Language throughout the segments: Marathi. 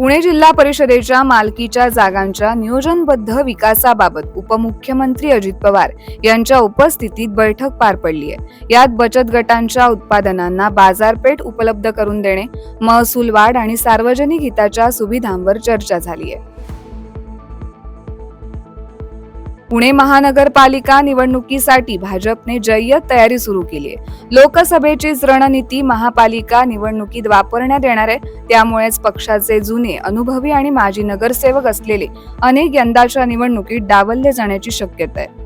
पुणे जिल्हा परिषदेच्या मालकीच्या जागांच्या नियोजनबद्ध विकासाबाबत उपमुख्यमंत्री अजित पवार यांच्या उपस्थितीत बैठक पार पडली आहे. यात बचत गटांच्या उत्पादनांना बाजारपेठ उपलब्ध करून देणे महसूल वाढ आणि सार्वजनिक हिताच्या सुविधांवर चर्चा झाली आहे. पुणे महानगरपालिका निवडणुकीसाठी भाजपने जय्यत तयारी सुरू केली आहे. लोकसभेचीच रणनीती महापालिका निवडणुकीत वापरण्यात येणार आहे. त्यामुळेच पक्षाचे जुने अनुभवी आणि माजी नगरसेवक असलेले अनेक यंदाच्या निवडणुकीत डावलले जाण्याची शक्यता आहे.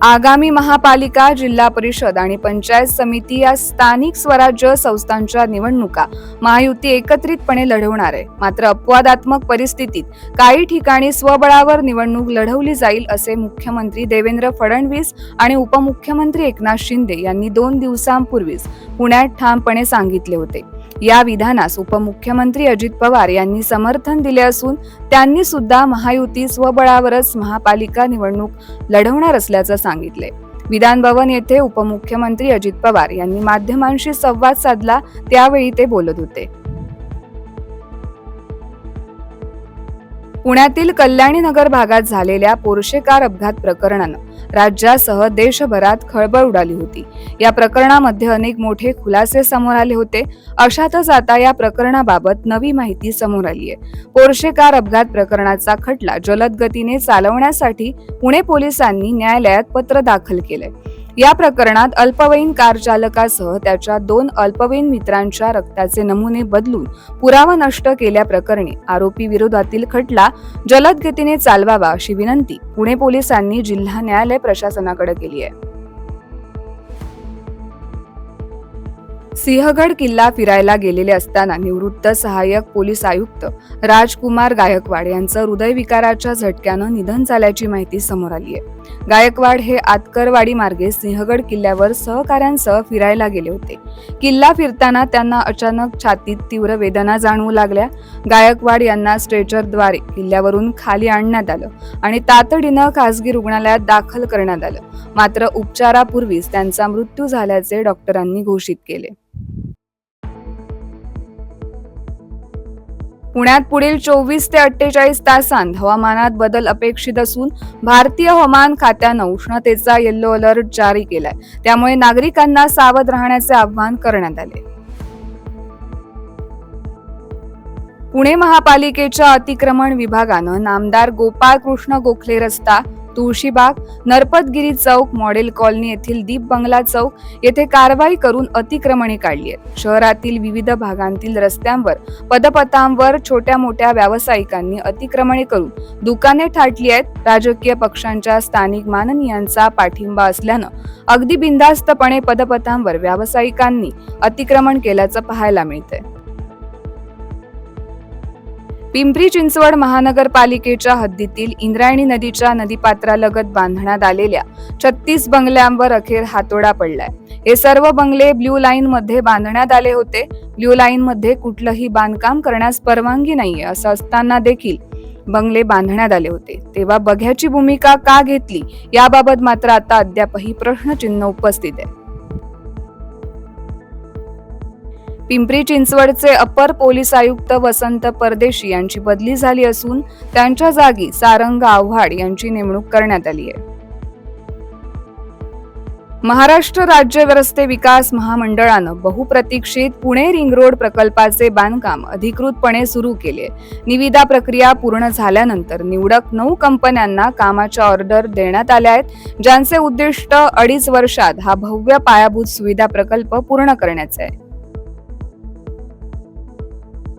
आगामी महापालिका जिल्हा परिषद आणि पंचायत समिती या स्थानिक स्वराज्य संस्थांच्या निवडणुका महायुती एकत्रितपणे लढवणार आहे. मात्र अपवादात्मक परिस्थितीत काही ठिकाणी स्वबळावर निवडणूक लढवली जाईल असे मुख्यमंत्री देवेंद्र फडणवीस आणि उपमुख्यमंत्री एकनाथ शिंदे यांनी दोन दिवसांपूर्वीच पुण्यात ठामपणे सांगितले होते. या विधानास उपमुख्यमंत्री अजित पवार यांनी समर्थन दिले असून त्यांनी सुद्धा महायुती स्वबळावरच महापालिका निवडणूक लढवणार असल्याचं सांगितले विधान भवन येथे उपमुख्यमंत्री अजित पवार यांनी माध्यमांशी संवाद साधला त्यावेळी ते बोलत होते. पुण्यातील कल्याणी नगर भागात झालेल्या पोर्शे कार अपघात प्रकरणानं राज्यासह देशभरात खळबळ उडाली होती. या प्रकरणामध्ये अनेक मोठे खुलासे समोर आले होते. अशातच आता या प्रकरणाबाबत नवी माहिती समोर आली आहे. पोर्शे कार अपघात प्रकरणाचा खटला जलद गतीने चालवण्यासाठी पुणे पोलिसांनी न्यायालयात पत्र दाखल केलंय. या प्रकरणात अल्पवयीन कार चालकासह त्याच्या दोन अल्पवयीन मित्रांच्या रक्ताचे नमुने बदलून पुरावा नष्ट केल्याप्रकरणी आरोपी विरोधातील खटला जलद गतीने चालवावा अशी विनंती पुणे पोलिसांनी जिल्हा न्यायालय प्रशासनाकडे केली आहे. सिंहगड किल्ला फिरायला गेलेले असताना निवृत्त सहाय्यक पोलीस आयुक्त राजकुमार गायकवाड यांचं हृदयविकाराच्या झटक्यानं निधन झाल्याची माहिती समोर आली आहे. गायकवाड हे आतकरवाडी मार्गे सिंहगड किल्ल्यावर सहकाऱ्यांसह फिरायला गेले होते. किल्ला फिरताना त्यांना अचानक छातीत तीव्र वेदना जाणवू लागल्या. गायकवाड यांना स्ट्रेचरद्वारे किल्ल्यावरून खाली आणण्यात आलं आणि तातडीनं खासगी रुग्णालयात दाखल करण्यात आलं. मात्र उपचारापूर्वीच त्यांचा मृत्यू झाल्याचे डॉक्टरांनी घोषित केले. पुण्यात पुढील चोवीस ते अठ्ठेचाळीस तासांत हवामानात बदल अपेक्षित असून भारतीय हवामान खात्यानं उष्णतेचा येल्लो अलर्ट जारी केलाय. त्यामुळे नागरिकांना सावध राहण्याचे आवाहन करण्यात आले. पुणे महापालिकेच्या अतिक्रमण विभागानं नामदार गोपाळ कृष्ण गोखले रस्ता तुळशीबाग नरपतगिरी चौक मॉडेल कॉलनी येथील दीप बंगला चौक येथे कारवाई करून अतिक्रमणे काढली आहेत. शहरातील विविध भागांतील रस्त्यांवर पदपथांवर छोट्या मोठ्या व्यावसायिकांनी अतिक्रमणे करून दुकाने थाटली आहेत. राजकीय पक्षांच्या स्थानिक माननीयांचा पाठिंबा असल्यानं अगदी बिनधास्तपणे पदपथांवर व्यावसायिकांनी अतिक्रमण केल्याचं पाहायला मिळतंय. पिंपरी चिंचवड महानगरपालिकेच्या हद्दीतील इंद्रायणी नदीच्या नदीपात्रालगत बांधण्यात आलेल्या छत्तीस बंगल्यांवर अखेर हातोडा पडलाय. हे सर्व बंगले ब्ल्यू लाईन मध्ये बांधण्यात आले होते. ब्ल्यू लाईन मध्ये कुठलंही बांधकाम करण्यास परवानगी नाहीये असं असताना देखील बंगले बांधण्यात आले होते. तेव्हा बघ्याची भूमिका का घेतली? याबाबत मात्र आता अद्यापही प्रश्नचिन्ह उपस्थित आहे. पिंपरी चिंचवडचे अपर पोलीस आयुक्त वसंत परदेशी यांची बदली झाली असून त्यांच्या जागी सारंग आव्हाड यांची नेमणूक करण्यात आली आहे. महाराष्ट्र राज्य रस्ते विकास महामंडळानं बहुप्रतीक्षित पुणे रिंग रोड प्रकल्पाचे बांधकाम अधिकृतपणे सुरू केले. निविदा प्रक्रिया पूर्ण झाल्यानंतर निवडक नऊ कंपन्यांना कामाच्या ऑर्डर देण्यात आल्या आहेत ज्यांचे उद्दिष्ट अडीच वर्षात हा भव्य पायाभूत सुविधा प्रकल्प पूर्ण करण्याचे आहे.